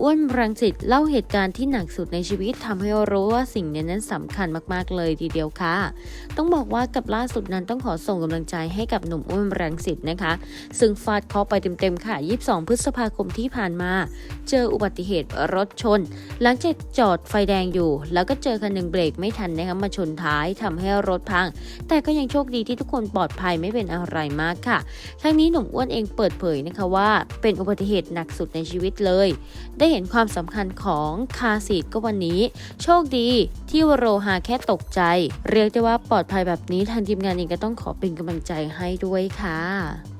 อ้วนรังสิตเล่าเหตุการณ์ที่หนักสุดในชีวิตทำให้รู้ว่าสิ่งนี้นั้นสำคัญมากๆเลยทีเดียวค่ะ ต้องบอกว่ากับล่าสุดนั้นต้องขอส่งกำลังใจให้กับหนุ่มอ้วนรังสิตนะคะ ซึ่งฟาดเคาะไปเต็มๆค่ะ 22 พฤษภาคมที่ผ่านมา เจออุบัติเหตุรถชน หลังจากจอดไฟแดงอยู่ แล้วก็เจอคันหนึ่งเบรกไม่ทันนะคะมาชนท้ายทำให้รถพัง แต่ก็ยังโชคดีที่ทุกคนปลอดภัยไม่เป็นอะไรมากค่ะทั้งนี้หนุ่มอ้วนเองเปิดเผยนะคะว่า เป็นอุบัติเหตุหนักสุดในชีวิตเลย ไได้เห็นความสำคัญของคาซีดก็วันนี้ โชคดีที่วโรฮาแค่ตกใจ เรียกได้ว่าปลอดภัยแบบนี้ทางทีมงานเองก็ต้องขอเป็นกำลังใจให้ด้วยค่ะ